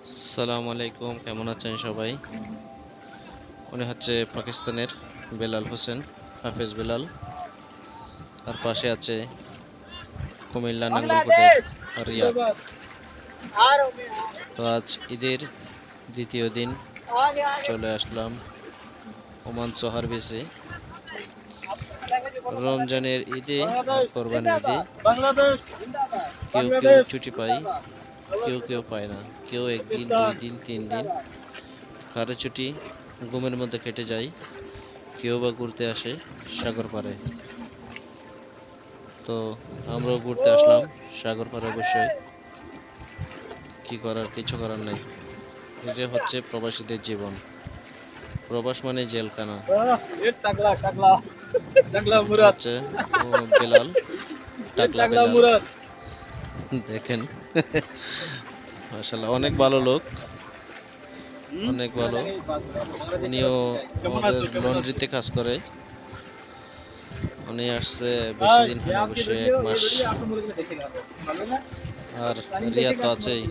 আসসালামু আলাইকুম, কেমন আছেন সবাই? উনি হচ্ছে পাকিস্তানের বেলাল হোসেন, হাফেজ বেলাল। তার পাশে আছে কুমিল্লা নাঙ্গলকোটের তো আজ ঈদের দ্বিতীয় দিন চলে আসলাম ওমান সোহার বেসে। রমজানের ঈদে আর কোরবানির ঈদে কেউ কেউ ছুটি পাই কেউ কেউ পায় না। কেউ একদিন দুই দিন তিন দিন কারও ছুটি ঘুমের মধ্যে কেটে যায় কেউ বা ঘুরতে আসে সাগর পাড়ে। তো আমরাও ঘুরতে আসলাম সাগর পাড়ে অবশ্যই। কি করার কিছু করার নেই। এটা হচ্ছে প্রবাসীদের জীবন। প্রবাস মানে জেলখানা। বেলাল টাকলা বেলাল। মুরাদ। দেখেন। মাসাল্লাহ অনেক ভালো লোক। অনেক ভালো। উনিও? লন্ড্রিতে কাজ করে। উনি আসছে বেশি দিন হয় অবশ্যই এক মাস। আর রিয়া তো আছেই।